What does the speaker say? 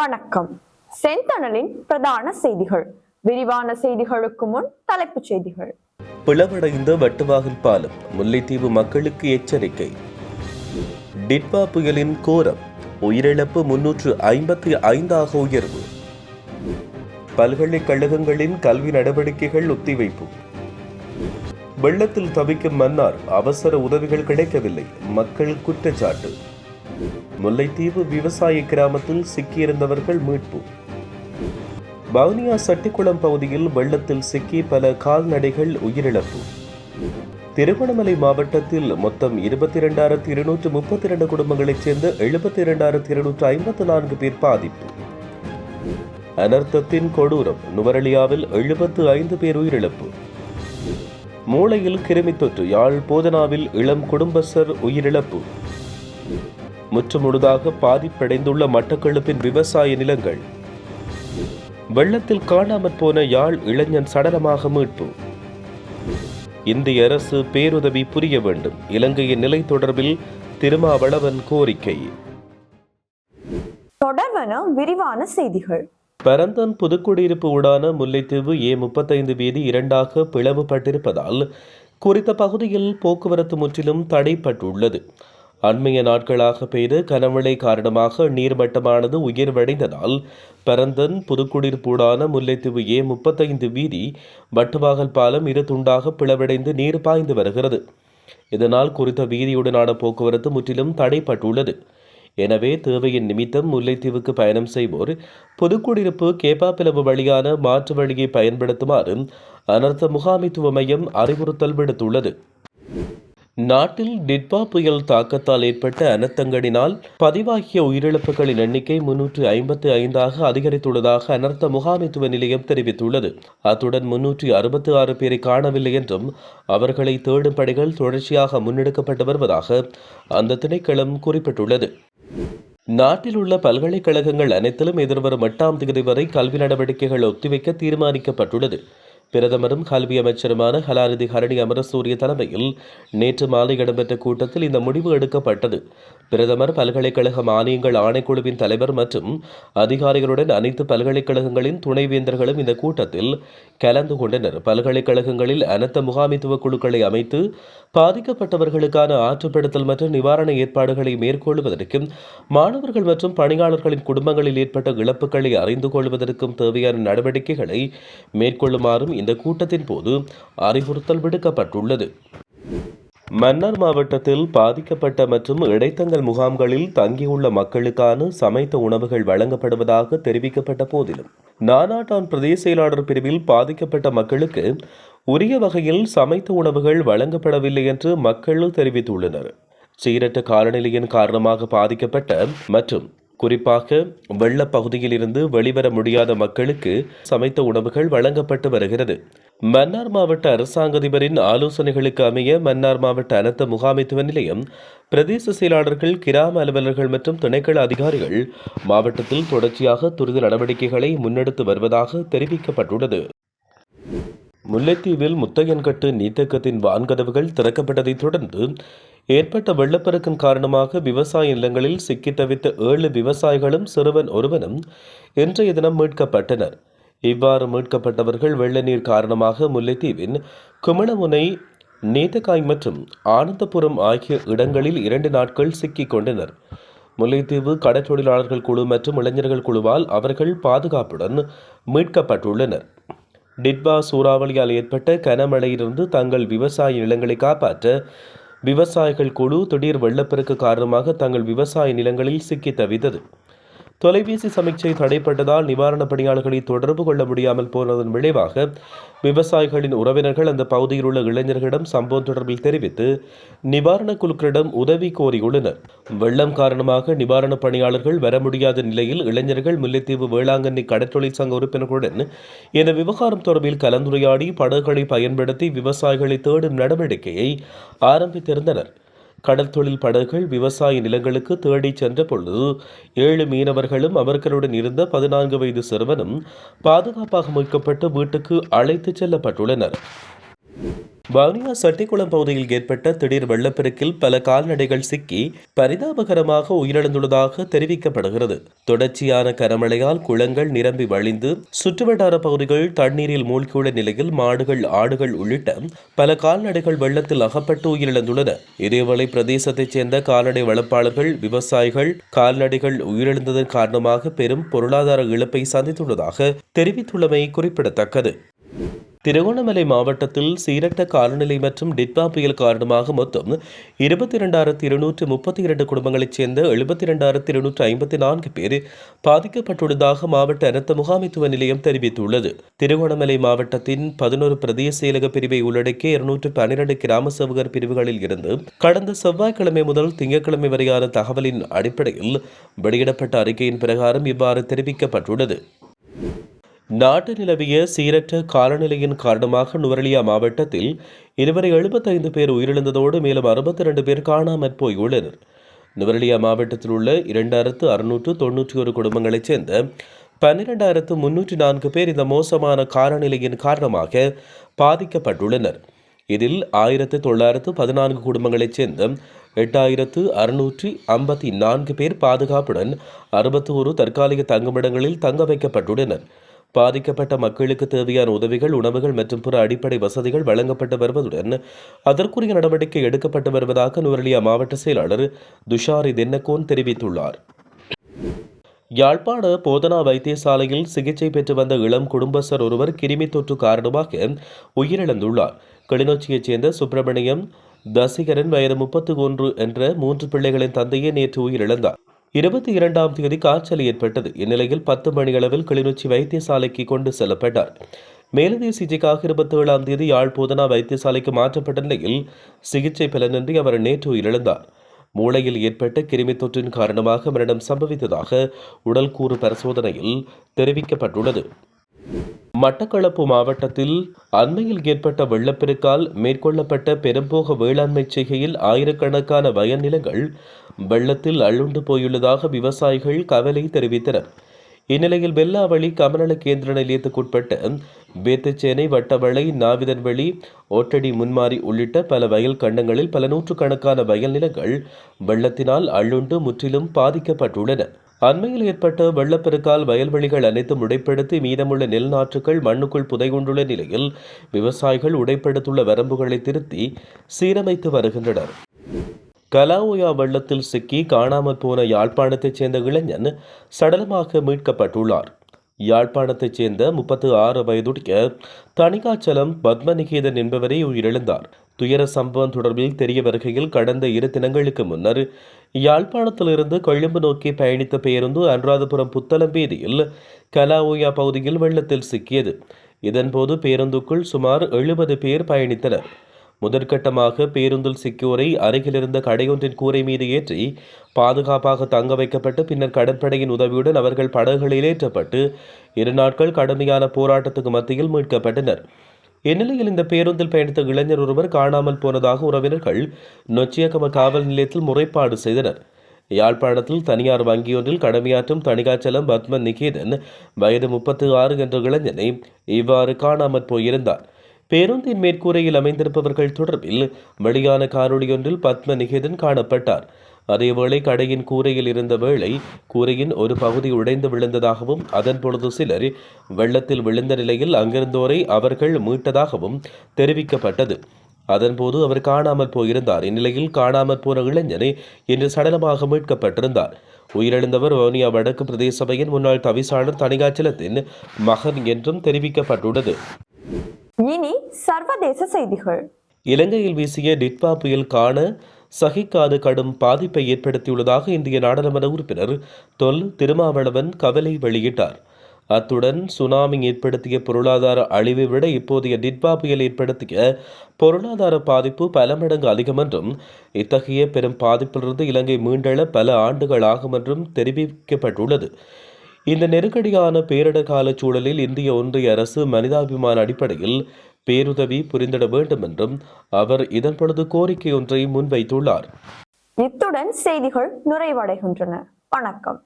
வணக்கம். செந்தணலின் பிரதான செய்திகள். விரிவான செய்திகளுக்கு முன் தலைப்புச் செய்திகள். பிளவடைந்த வட்டுவாகல் பாலம் முல்லைத்தீவு மக்களுக்கு எச்சரிக்கை. டிட்பா புயலின் கோரம் உயிரிழப்பு முன்னூற்று ஐம்பத்தி ஐந்தாக உயர்வு. பல்கலைக்கழகங்களின் கல்வி நடவடிக்கைகள் ஒத்திவைப்பு. வெள்ளத்தில் தவிக்கும் மன்னார் அவசர உதவிகள் கிடைக்கவில்லை. மக்கள் குற்றச்சாட்டு. முல்லைத்தீவு விவசாய கிராமத்தில் சிக்கியிருந்தவர்கள் மீட்பு. வவுனியா சட்டிக்குளம் பகுதியில் வெள்ளத்தில் சிக்கி பல கால்நடைகள் உயிரிழப்பு. திருவண்ணாமலை மாவட்டத்தில் மொத்தம் இருபத்தி இரண்டாயிரத்தி இருநூற்று முப்பத்தி இரண்டு குடும்பங்களைச் சேர்ந்த எழுபத்தி இரண்டாயிரத்தி இருநூற்று ஐம்பத்தி நான்கு பேர் பாதிப்பு. அனர்த்தத்தின் கொடூரம் நுவரலியாவில் எழுபத்து ஐந்து பேர் உயிரிழப்பு. மூளையில் கிருமி தொற்று யாழ் போதனாவில் இளம் குடும்பஸ்தர் உயிரிழப்பு. முற்றுமுழுதாக பாதிப்படைந்துள்ள மட்டக்களப்பின் விவசாய நிலங்கள். வெள்ளத்தில் காணாமற் போன யாழ் இளைஞன் சடலமாக மீட்பு. இந்திய அரசு பேருதவி புரிய வேண்டும். இலங்கையின் நிலை தொடர்பில் திருமாவளவன் கோரிக்கை. தொடர்வன விரிவான செய்திகள். பரந்தன் புதுக்குடியிருப்பு ஊடான முல்லைத்தீவு ஏ முப்பத்தைந்து வீதி இரண்டாக பிளவுபட்டிருப்பதால் குறித்த பகுதியில் போக்குவரத்து முற்றிலும் தடைப்பட்டுள்ளது. அண்மைய நாட்களாக பெய்த கனமழை காரணமாக நீர்மட்டமானது உயர்வடைந்ததால் பரந்தன் புதுக்குடியிருப்பூடான முல்லைத்தீவு ஏ முப்பத்தைந்து வீதி வட்டுவாகல் பாலம் இரு துண்டாக பிளவடைந்து நீர் பாய்ந்து வருகிறது. இதனால் குறித்த வீதியுடனான போக்குவரத்து முற்றிலும் தடைப்பட்டுள்ளது. எனவே தேவையின் நிமித்தம் முல்லைத்தீவுக்கு பயணம் செய்வோர் புதுக்குடியிருப்பு கேப்பாப்பிலவு வழியான மாற்று வழியை பயன்படுத்துமாறு அனர்த்த முகாமைத்துவ மையம் அறிவுறுத்தல் விடுத்துள்ளது. நாட்டில் டிட்பா புயல் தாக்கத்தால் ஏற்பட்ட அனர்த்தங்களினால் பதிவாகிய உயிரிழப்புகளின் எண்ணிக்கை முன்னூற்று ஐம்பத்தி ஐந்தாக அதிகரித்துள்ளதாக அனர்த்த முகாமைத்துவ நிலையம் தெரிவித்துள்ளது. அத்துடன் முன்னூற்றி அறுபத்தி ஆறு பேரை காணவில்லை என்றும் அவர்களை தேடும் பணிகள் தொடர்ச்சியாக முன்னெடுக்கப்பட்டு வருவதாக அந்த திணைக்களம் குறிப்பிட்டுள்ளது. நாட்டில் உள்ள பல்கலைக்கழகங்கள் அனைத்திலும் எதிர்வரும் எட்டாம் தேதி வரை கல்வி நடவடிக்கைகள் ஒத்திவைக்க தீர்மானிக்கப்பட்டுள்ளது. பிரதமரும் கல்வி அமைச்சருமான கலாநிதி ஹரணி அமரசூரிய தலைமையில் நேற்று மாலை இடம்பெற்ற கூட்டத்தில் இந்த முடிவு எடுக்கப்பட்டது. பிரதமர் பல்கலைக்கழக மானியங்கள் ஆணைக்குழுவின் தலைவர் மற்றும் அதிகாரிகளுடன் அனைத்து பல்கலைக்கழகங்களின் துணைவேந்தர்களும் இந்த கூட்டத்தில் கலந்து கொண்டனர். பல்கலைக்கழகங்களில் அனர்த்த முகாமித்துவ குழுக்களை அமைத்து பாதிக்கப்பட்டவர்களுக்கான ஆற்றுப்படுத்தல் மற்றும் நிவாரண ஏற்பாடுகளை மேற்கொள்வதற்கும் மாணவர்கள் மற்றும் பணியாளர்களின் குடும்பங்களில் ஏற்பட்ட இழப்புகளை அறிந்து கொள்வதற்கும் தேவையான நடவடிக்கைகளை மேற்கொள்ளுமாறும் இந்த கூட்டத்தின் போது அறிவுறுத்தல் விடுக்கப்பட்டுள்ளது. மன்னார் மாவட்டத்தில் பாதிக்கப்பட்ட மற்றும் இடைத்தங்கல் முகாம்களில் தங்கியுள்ள மக்களுக்கான சமைத்த உணவுகள் வழங்கப்படுவதாக தெரிவிக்கப்பட்ட போதிலும் நானாட்டான் பிரதேச செயலாளர் பிரிவில் பாதிக்கப்பட்ட மக்களுக்கு உரிய வகையில் சமைத்த உணவுகள் வழங்கப்படவில்லை என்று மக்கள் தெரிவித்துள்ளனர். சீரற்ற காலநிலையின் காரணமாக பாதிக்கப்பட்ட மற்றும் குறிப்பாக வெள்ளப் பகுதியிலிருந்து வெளிவர முடியாத மக்களுக்கு சமைத்த உணவுகள் வழங்கப்பட்டு வருகிறது. மன்னார் மாவட்ட அரசாங்க அதிபரின் ஆலோசனைகளுக்கு அமைய மன்னார் மாவட்ட அனர்த்த முகாமைத்துவ நிலையம் பிரதேச செயலாளர்கள் கிராம அலுவலர்கள் மற்றும் திணைக்கள அதிகாரிகள் மாவட்டத்தில் தொடர்ச்சியாக துரித நடவடிக்கைகளை முன்னெடுத்து வருவதாக தெரிவிக்கப்பட்டுள்ளது. முல்லைத்தீவில் முத்தையன்கட்டு நீத்தக்கத்தின் வான்கதவுகள் திறக்கப்பட்டதைத் தொடர்ந்து ஏற்பட்ட வெள்ளப்பெருக்கின் காரணமாக விவசாய நிலங்களில் சிக்கித் தவித்த ஏழு விவசாயிகளும் சிறுவன் ஒருவனும் இன்றைய தினம் மீட்கப்பட்டனர். இவ்வாறு மீட்கப்பட்டவர்கள் வெள்ள நீர் காரணமாக முல்லைத்தீவின் குமணமுனை நீத்தக்காய் மற்றும் ஆனந்தபுரம் ஆகிய இடங்களில் இரண்டு நாட்கள் சிக்கிக் கொண்டனர். முல்லைத்தீவு கடற்றொழிலாளர்கள் குழு மற்றும் இளைஞர்கள் குழுவால் அவர்கள் பாதுகாப்புடன் மீட்கப்பட்டுள்ளனர். டிட்பா சூறாவளியால் ஏற்பட்ட கனமழையிலிருந்து தங்கள் விவசாய நிலங்களை காப்பாற்ற விவசாயிகள் குழு திடீர் வெள்ளப்பெருக்கு காரணமாக தங்கள் விவசாய நிலங்களில் சிக்கி தவித்தது. தொலைபேசி சமீட்சை தடைப்பட்டதால் நிவாரணப் பணியாளர்களை தொடர்பு கொள்ள முடியாமல் போனதன் விளைவாக விவசாயிகளின் உறவினர்கள் அந்த பகுதியில் உள்ள இளைஞர்களிடம் சம்பவம் தொடர்பில் தெரிவித்து நிவாரணக் குழுக்களிடம் உதவி கோரியுள்ளனர். வெள்ளம் காரணமாக நிவாரணப் பணியாளர்கள் வர முடியாத நிலையில் இளைஞர்கள் முல்லைத்தீவு வேளாங்கண்ணி கடற்றொழில் சங்க உறுப்பினர்களுடன் இந்த விவகாரம் தொடர்பில் கலந்துரையாடி படகுகளை பயன்படுத்தி விவசாயிகளை தேடும் நடவடிக்கையை ஆரம்பித்திருந்தனர். கடல் தொழில் படகுகள் விவசாய நிலங்களுக்கு தேடிச் சென்ற பொழுது ஏழு மீனவர்களும் அவர்களுடன் இருந்த பதினான்கு வயது சிறுவனும் பாதுகாப்பாக மீட்கப்பட்டு வீட்டுக்கு அழைத்துச் செல்லப்பட்டுள்ளனர். வவுனியா சட்டிக்குளம் பகுதியில் ஏற்பட்ட திடீர் வெள்ளப்பெருக்கில் பல கால்நடைகள் சிக்கி பரிதாபகரமாக உயிரிழந்துள்ளதாக தெரிவிக்கப்படுகிறது. தொடர்ச்சியான கனமழையால் குளங்கள் நிரம்பி வழிந்து சுற்றுவட்டார பகுதிகள் தண்ணீரில் மூழ்கியுள்ள நிலையில் மாடுகள் ஆடுகள் உள்ளிட்ட பல கால்நடைகள் வெள்ளத்தில் அகப்பட்டு உயிரிழந்துள்ளன. இதேவேளை பிரதேசத்தைச் சேர்ந்த கால்நடை வளர்ப்பாளர்கள் விவசாயிகள் கால்நடைகள் உயிரிழந்ததன் காரணமாக பெரும் பொருளாதார இழப்பை சந்தித்துள்ளதாக தெரிவித்துள்ளமை குறிப்பிடத்தக்கது. திருகோணமலை மாவட்டத்தில் சீரட்ட காலநிலை மற்றும் டிட்பா புயல் காரணமாக மொத்தம் இருபத்தி இரண்டாயிரத்தி இருநூற்று முப்பத்தி இரண்டு குடும்பங்களைச் சேர்ந்த எழுபத்தி இரண்டாயிரத்தி இருநூற்று ஐம்பத்தி நான்கு பேர் பாதிக்கப்பட்டுள்ளதாக மாவட்ட அனர்த்த முகாமைத்துவ நிலையம் தெரிவித்துள்ளது. திருகோணமலை மாவட்டத்தின் பதினோரு பிரதேச செயலக பிரிவை உள்ளடக்கிய இருநூற்று பன்னிரண்டு கிராம சேவகர் பிரிவுகளில் இருந்து கடந்த செவ்வாய்க்கிழமை முதல் திங்கட்கிழமை வரையான தகவலின் அடிப்படையில் வெளியிடப்பட்ட அறிக்கையின் பிரகாரம் இவ்வாறு தெரிவிக்கப்பட்டுள்ளது. நாட்டு நிலவிய சீரற்ற காலநிலையின் காரணமாக நுவரலியா மாவட்டத்தில் இதுவரை எழுபத்தைந்து பேர் உயிரிழந்ததோடு மேலும் அறுபத்தி ரெண்டு பேர் காணாமற் போயுள்ளனர். நுவரலியா மாவட்டத்தில் உள்ள இரண்டாயிரத்து அறுநூற்று தொன்னூற்றி ஒரு குடும்பங்களைச் சேர்ந்த பன்னிரெண்டாயிரத்து முன்னூற்றி நான்கு பேர் இந்த மோசமான காலநிலையின் காரணமாக பாதிக்கப்பட்டுள்ளனர். இதில் ஆயிரத்து தொள்ளாயிரத்து பதினான்கு குடும்பங்களைச் சேர்ந்த எட்டாயிரத்து அறுநூற்றி ஐம்பத்தி நான்கு பேர் பாதுகாப்புடன் அறுபத்தி ஒரு தற்காலிக தங்குமிடங்களில் தங்க வைக்கப்பட்டுள்ளனர். பாதிக்கப்பட்ட மக்களுக்கு தேவையான உதவிகள் உணவுகள் மற்றும் பிற அடிப்படை வசதிகள் வழங்கப்பட்டு வருவதுடன் அதற்குரிய நடவடிக்கை எடுக்கப்பட்டு வருவதாக நுவரலியா மாவட்ட செயலாளர் துஷாரி தென்னகோன் தெரிவித்துள்ளார். யாழ்ப்பாண போதனா வைத்தியசாலையில் சிகிச்சை பெற்று வந்த இளம் குடும்பஸ்தர் ஒருவர் கிருமி தொற்று காரணமாக உயிரிழந்துள்ளார். கிளிநொச்சியைச் சேர்ந்த சுப்பிரமணியம் தசிகரன் வயது முப்பத்து ஒன்று என்ற மூன்று பிள்ளைகளின் தந்தையே நேற்று உயிரிழந்தார். இருபத்தி இரண்டாம் தேதி காய்ச்சல் ஏற்பட்டது. இந்நிலையில் பத்து மணியளவில் கிளிநொச்சி வைத்தியசாலைக்கு கொண்டு செல்லப்பட்டார். மேலதிக சிகிச்சைக்காக இருபத்தி ஏழாம் தேதி யாழ் போதனா வைத்தியசாலைக்கு மாற்றப்பட்ட நிலையில் சிகிச்சை பலனின்றி அவர் நேற்று உயிரிழந்தார். மூளையில் ஏற்பட்ட கிருமி தொற்றின் காரணமாக மரணம் சம்பவித்ததாக உடல்கூறு பரிசோதனையில் தெரிவிக்கப்பட்டுள்ளது. மட்டக்களப்பு மாவட்டத்தில் அண்மையில் ஏற்பட்ட வெள்ளப்பெருக்கால் மேற்கொள்ளப்பட்ட பெரும்போக வேளாண்மை செய்கையில் ஆயிரக்கணக்கான வயல் நிலங்கள் வெள்ளத்தில் அள்ளுண்டு போயுள்ளதாக விவசாயிகள் கவலை தெரிவித்தனர். இந்நிலையில் வெள்ளாவளி கமநல கேந்திர நிலையத்துக்குட்பட்ட வேத்துச்சேனை வட்டவளை நாவிதன்வெளி ஓட்டடி முன்மாரி உள்ளிட்ட பல வயல் கண்டங்களில் பல நூற்றுக்கணக்கான வயல் நிலங்கள் வெள்ளத்தினால் அள்ளுண்டு முற்றிலும் பாதிக்கப்பட்டுள்ளன. அண்மையில் ஏற்பட்ட வெள்ளப்பெருக்கால் வயல்வெளிகள் அனைத்தும் உடைப்படுத்தி மீதமுள்ள நெல் நாற்றுகள் மண்ணுக்குள் புதைகொண்டுள்ள நிலையில் விவசாயிகள் உடைப்படுத்துள்ள வரம்புகளை திருத்தி சீரமைத்து வருகின்றனர். கலாவோயா வெள்ளத்தில் சிக்கி காணாமற் போன யாழ்ப்பாணத்தைச் சேர்ந்த இளைஞன் சடலமாக மீட்கப்பட்டுள்ளார். யாழ்ப்பாணத்தைச் சேர்ந்த முப்பத்து ஆறு வயதுடைய தணிகாச்சலம் பத்மநிகேதன் என்பவரே உயிரிழந்தார். துயர சம்பவம் தொடர்பில் தெரிய வருகையில் கடந்த இரு தினங்களுக்கு முன்னர் யாழ்ப்பாணத்திலிருந்து கொழும்பு நோக்கி பயணித்த பேருந்து அனுராதபுரம் புத்தளம்பேதியில் வீதியில் பகுதியில் வெள்ளத்தில் சிக்கியது. இதன்போது பேருந்துக்குள் சுமார் எழுபது பேர் பயணித்தனர். முதற்கட்டமாக பேருந்தில் சிக்கியோரை அருகிலிருந்த கடையொன்றின் கூரை மீது ஏற்றி பாதுகாப்பாக தங்க வைக்கப்பட்டு பின்னர் கடற்படையின் உதவியுடன் அவர்கள் படகுகளில் ஏற்றப்பட்டு இரு நாட்கள் கடுமையான போராட்டத்துக்கு மத்தியில் மீட்கப்பட்டனர். இந்நிலையில் இந்த பேருந்தில் பயணித்த இளைஞர் ஒருவர் காணாமல் போனதாக உறவினர்கள் நொச்சியக்கம காவல் நிலையத்தில் முறைப்பாடு செய்தனர். யாழ்ப்பாணத்தில் தனியார் வங்கியொன்றில் கடமையாற்றும் தணிகாச்சலம் பத்மன் நிகேதன் வயது முப்பத்து ஆறு என்ற இளைஞனை இவ்வாறு காணாமற் போயிருந்தார். பேருந்தின் மேற்கூரையில் அமைந்திருப்பவர்கள் தொடர்பில் வெளியான காணொளியொன்றில் பத்ம நிகேதன் காணப்பட்டார். அதேவேளை கடையின் கூரையில் இருந்த வேளை கூரையின் ஒரு பகுதி உடைந்து விழுந்ததாகவும் அதன் பொழுது சிலர் வெள்ளத்தில் விழுந்த நிலையில் அங்கிருந்தோரை அவர்கள் மீட்டதாகவும் தெரிவிக்கப்பட்டது. அதன்போது அவர் காணாமல் போயிருந்தார். இந்நிலையில் காணாமல் போன இளைஞனை இன்று சடலமாக மீட்கப்பட்டிருந்தார். உயிரிழந்தவர் வவுனியா வடக்கு பிரதேச சபையின் முன்னாள் தவிசாளர் தணிகாச்சலத்தின் மகன் என்றும் தெரிவிக்கப்பட்டுள்ளது. இனி சர்வதேச செய்திகள். இலங்கையில் வீசிய டிட்பா புயல் காண சகிக்காத கடும் பாதிப்பை ஏற்படுத்தியுள்ளதாக இந்திய நாடாளுமன்ற உறுப்பினர் தொல் திருமாவளவன் கவலை வெளியிட்டார். அத்துடன் சுனாமி ஏற்படுத்திய பொருளாதார அழிவை விட இப்போதைய டிட்பா புயல் ஏற்படுத்திய பொருளாதார பாதிப்பு பல மடங்கு அதிகம் என்றும் இத்தகைய பெரும் பாதிப்பிலிருந்து இலங்கை மீண்டெழ பல ஆண்டுகள் ஆகும் என்றும் தெரிவிக்கப்பட்டுள்ளது. இந்த நெருக்கடியான பேரிடர் கால சூழலில் இந்திய ஒன்றிய அரசு மனிதாபிமான அடிப்படையில் பேருதவி புரிந்திட வேண்டும் என்றும் அவர் இதன்பொழுது கோரிக்கை ஒன்றை முன்வைத்துள்ளார். இத்துடன் செய்திகள் நிறைவடைகின்றன. வணக்கம்.